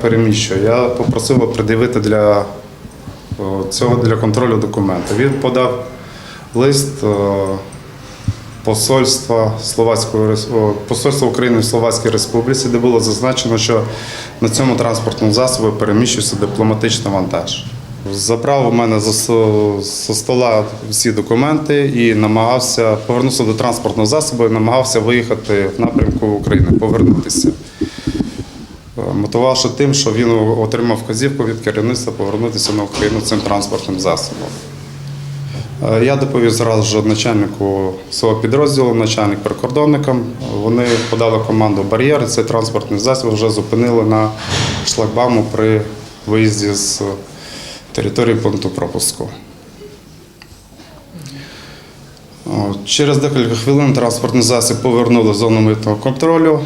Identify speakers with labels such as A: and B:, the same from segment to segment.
A: переміщую. Я попросив придивити для цього для контролю документи. Він подав лист посольства Словацької посольства України в Словацькій Республіці, де було зазначено, що на цьому транспортному засобі переміщується дипломатичний вантаж. Забрав у мене зі стола всі документи і намагався повернувся до транспортного засобу і намагався виїхати в напрямку України, повернутися. Мотивувавши тим, що він отримав вказівку від керівництва повернутися на Україну цим транспортним засобом. Е, Я доповів зразу ж начальнику свого підрозділу, начальник прикордонникам. Вони подали команду бар'єр. Цей транспортний засіб вже зупинили на шлагбауму при виїзді з території пункту пропуску. Через декілька хвилин транспортний засіб повернули в зону митного контролю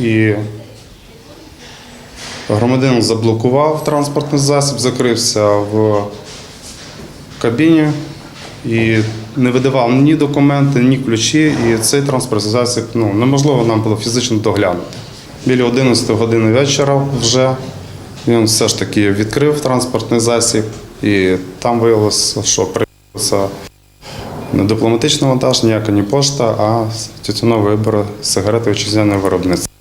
A: і громадянин заблокував транспортний засіб, закрився в кабіні і не видавав ні документи, ні ключі. І цей транспортний засіб ну, неможливо нам було фізично доглянути. Біля 11 години вечора вже він все ж таки відкрив транспортний засіб, і там виявилося, що приїхався не дипломатичний вантаж, ніяка не пошта, а тютюнові вибори сигарети вітчизняного виробництва.